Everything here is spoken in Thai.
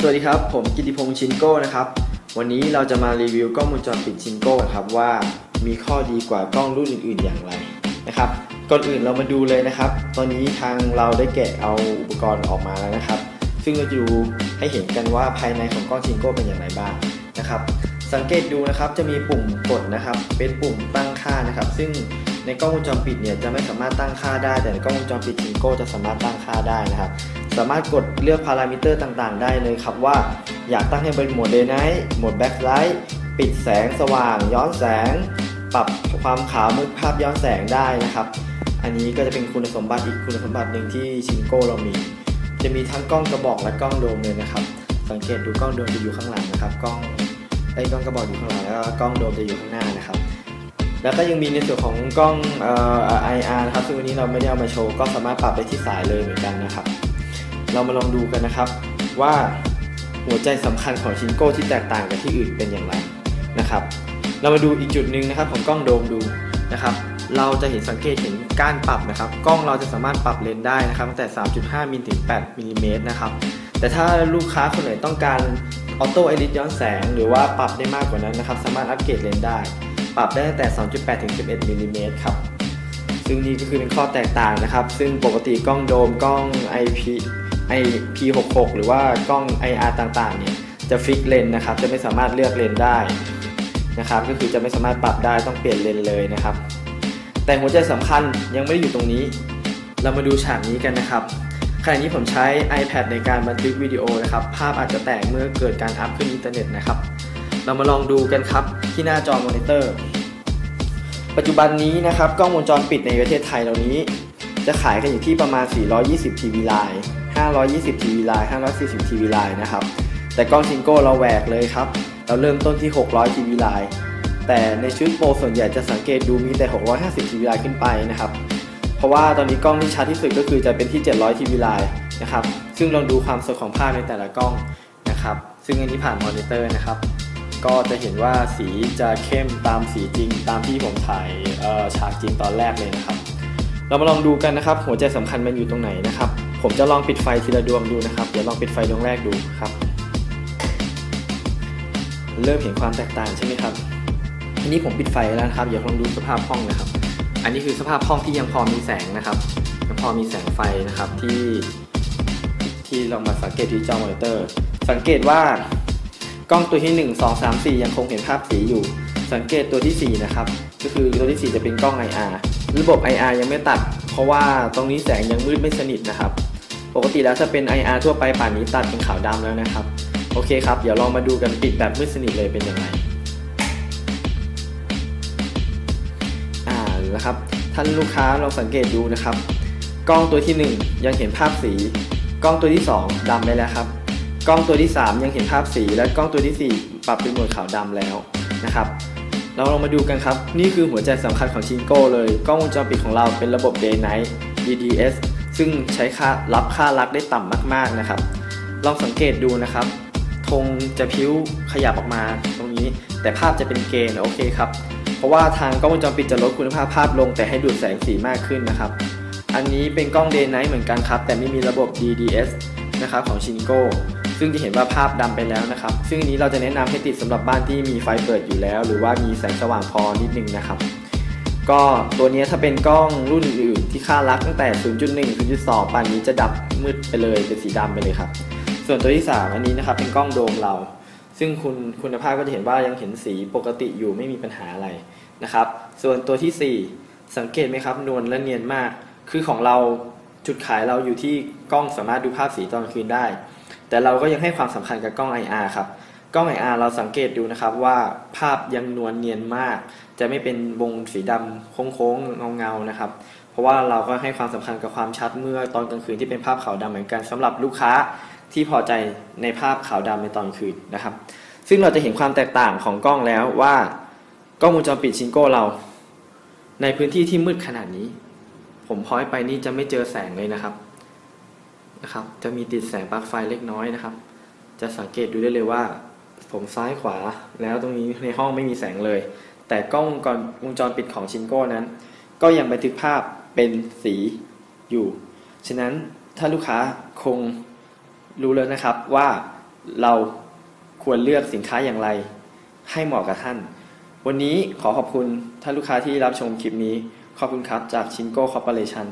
สวัสดีครับ ผมกิติพงษ์ชินโก้นะครับ วันนี้เราจะมารีวิวกล้องวงจรปิดชินโก้ครับว่ามีข้อดีกว่ากล้องรุ่นอื่น ๆ อย่างไรนะครับ ก่อนอื่นเรามาดูเลยนะครับ ตอนนี้ทางเราได้แกะเอาอุปกรณ์ออกมาแล้วนะครับ ซึ่งเราจะดูให้เห็นกันว่าภายในของกล้องชินโก้เป็นอย่างไรบ้างนะครับ สังเกตดูนะครับจะมีปุ่มกดนะครับ เป็นปุ่มตั้งค่านะครับ ซึ่งในกล้องวงจรปิดเนี่ยจะไม่สามารถตั้งค่าได้ แต่ในกล้องวงจรปิดชินโก้จะสามารถตั้งค่าได้นะครับ สามารถกดเลือกพารามิเตอร์ต่างๆ ได้เลยครับว่า อยากตั้งให้เป็นโหมด Day Night โหมด Backlight ปิดแสงสว่าง ย้อนแสง ปรับความขาวมืดภาพย้อนแสงได้นะครับ อันนี้ก็จะเป็นคุณสมบัติอีกคุณสมบัติหนึ่งที่ชินโก้เรามี จะมีทั้งกล้องกระบอกและกล้องโดมเลยนะครับ สังเกตดูกล้องโดมจะอยู่ข้างหลังนะครับ กล้องไอ้กล้องกระบอกอยู่ข้างหลังแล้วก็กล้องโดมจะอยู่ข้างหน้านะครับ แล้วก็ยังมีในส่วนของกล้องเอ่อ IR นะครับซึ่งวันนี้เราไม่ได้เอามาโชว์ก็สามารถปรับได้ที่สายเลยเหมือนกันนะครับ เรามาลองดูกันนะครับ ว่าหัวใจสำคัญของชินโก้ที่แตกต่างกับที่อื่นเป็นอย่างไรนะครับ เรามาดูอีกจุดหนึ่งนะครับของกล้องโดมดูนะครับ เราจะเห็นสังเกตเห็นการปรับนะครับ กล้องเราจะสามารถปรับเลนส์ได้นะครับตั้งแต่ 3.5มิลถึง 8มิลลิเมตรนะครับ แต่ถ้าลูกค้าคนไหนต้องการออโต้เอลิทย้อนแสง หรือว่าปรับได้มากกว่านั้นนะครับ สามารถอัปเกรดเลนส์ได้ ปรับได้ตั้งแต่ 2.8 ถึง 11มิลลิเมตรครับซึ่งนี่ก็คือเป็นข้อแตกต่างนะครับ ซึ่งปกติกล้องโดมกล้อง IP IP66 หรือว่ากล้อง IR ต่างๆเนี่ยจะฟิกเลนนะครับ จะไม่สามารถเลือกเลนได้นะครับ ก็คือจะไม่สามารถปรับได้ต้องเปลี่ยนเลนเลยนะครับ แต่หัวใจสำคัญยังไม่ได้อยู่ตรงนี้ เรามาดูฉากนี้กันนะครับขณะนี้ผมใช้ iPad ในการบันทึกวิดีโอนะครับ ภาพอาจจะแตกเมื่อเกิดการอัพขึ้นอินเทอร์เน็ตนะครับ เรามาลองดูกันครับที่หน้าจอมอนิเตอร์ ปัจจุบันนี้นะครับกล้องวงจรปิดในประเทศไทยเหล่านี้ จะขายกันอยู่ที่ประมาณ 420ทีวีไลน์520ทีวีไลน์540ทีวีไลน์นะครับ แต่กล้องชิงโก้เราแหวกเลยครับ เราเริ่มต้นที่ 600ทีวีไลน์แต่ในชุดโปรส่วนใหญ่จะสังเกตดูมีแต่ 650ทีวีไลน์ขึ้นไปนะครับ เพราะว่าตอนนี้กล้องที่ชัดที่สุดก็คือจะเป็นที่ 700ทีวีไลน์นะครับ ซึ่งลองดูความสดของภาพในแต่ละกล้องนะครับ ซึ่งอันนี้ผ่านมอนิเตอร์นะครับ ก็จะเห็นว่าสีจะเข้มตามสีจริงตามที่ผมถ่ายฉากจริงตอนแรกเลยนะครับ เรามาลองดูกันนะครับ หัวใจสำคัญมันอยู่ตรงไหนนะครับ ผมจะลองปิดไฟทีละดวงดูนะครับ เดี๋ยวลองปิดไฟดวงแรกดูครับ เริ่มเห็นความแตกต่างใช่ไหมครับทีนี้ผมปิดไฟแล้วนะครับเดี๋ยวลองดูสภาพห้องนะครับ อันนี้คือสภาพห้องที่ยังพอมีแสงนะครับยังพอมีแสงไฟนะครับที่ที่เรามาสังเกตที่จอมอนิเตอร์ สังเกตว่ากล้องตัวที่ 1 2 3 4 ยังคงเห็นภาพสีอยู่ สังเกตตัวที่ 4 นะครับ ก็คือตัวที่ 4 จะเป็นกล้อง IR ระบบ IR ยังไม่ตัด เพราะว่าตรงนี้แสงยังมืดไม่สนิทนะครับ ปกติแล้วถ้าเป็น IR ทั่วไปป่านนี้ตัดเป็นขาวดำแล้วนะครับ โอเคครับ เดี๋ยวลองมาดูกันปิดแบบมืดสนิทเลยเป็นยังไงอ่านะครับ ท่านลูกค้าลองสังเกตดูนะครับ กล้องตัวที่ 1 ยังเห็นภาพสี กล้องตัวที่ 2ดำไปแล้วครับ กล้องตัวที่ 3 ยังเห็นภาพสี และกล้องตัวที่ 4 ปรับเป็นโหมดขาวดำแล้วนะครับ เราลองมาดูกันครับ นี่คือหัวใจสำคัญของชิงโก้เลย กล้องวงจรปิดของเราเป็นระบบ Day Night DDS ซึ่งใช้ค่ารับค่ารักได้ต่ำมากๆนะครับ ลองสังเกตดูนะครับ ธงจะพิ้วขยับออกมาตรงนี้ แต่ภาพจะเป็นเกณฑ์โอเคครับ เพราะว่าทางกล้องวงจรปิดจะลดคุณภาพภาพลงแต่ให้ดูดแสงสีมากขึ้นนะครับ อันนี้เป็นกล้อง Day Night เหมือนกันครับ แต่ไม่มีระบบ DDS นะครับของชินโก้ ซึ่งจะเห็นว่าภาพดำไปแล้วนะครับ ซึ่งนี้เราจะแนะนำให้ติดสำหรับบ้านที่มีไฟเปิดอยู่แล้ว หรือว่ามีแสงสว่างพอนิดนึงนะครับก็ตัวนี้ถ้าเป็นกล้องรุ่นอื่นที่ค่ารักตั้งแต่ 0.1 0.2ป่านนี้จะดับมืดไปเลยเป็นสีดำไปเลยครับ ส่วนตัวที่ 3 อันนี้นะครับเป็นกล้องโดมเรา ซึ่งคุณคุณภาพก็จะเห็นว่ายังเห็นสีปกติอยู่ไม่มีปัญหาอะไรนะครับ ส่วนตัวที่ 4 สังเกตไหมครับนวลและเนียนมาก คือของเราจุดขายเราอยู่ที่กล้องสามารถดูภาพสีตอนคืนได้ แต่เราก็ยังให้ความสำคัญกับกล้อง IR ครับ กล้อง IR เราสังเกตดูนะครับว่าภาพยังนวลเนียนมาก จะไม่เป็นวงสีดำโค้งๆเงาๆนะครับ เพราะว่าเราก็ให้ความสำคัญกับความชัดเมื่อตอนกลางคืนที่เป็นภาพขาวดำเหมือนกันสำหรับลูกค้าที่พอใจในภาพขาวดำในตอนคืนนะครับ ซึ่งเราจะเห็นความแตกต่างของกล้องแล้วว่ากล้องวงจรปิดชิงโก้เรา ในพื้นที่ที่มืดขนาดนี้ ผมพอยไปนี่จะไม่เจอแสงเลยนะครับ นะครับ จะมีติดแสงปลั๊กไฟเล็กน้อยนะครับ จะสังเกตดูได้เลยว่า ผมซ้ายขวาแล้วตรงนี้ในห้องไม่มีแสงเลย แต่กล้องวงจรปิดของชินโก้นั้น ก็ยังบันทึกภาพเป็นสีอยู่ ฉะนั้นถ้าลูกค้าคงรู้แล้วนะครับว่าเราควรเลือกสินค้าอย่างไร ให้เหมาะกับท่าน วันนี้ขอขอบคุณท่านลูกค้าที่รับชมคลิปนี้ ขอบคุณครับจากชินโก้คอร์ปอเรชั่น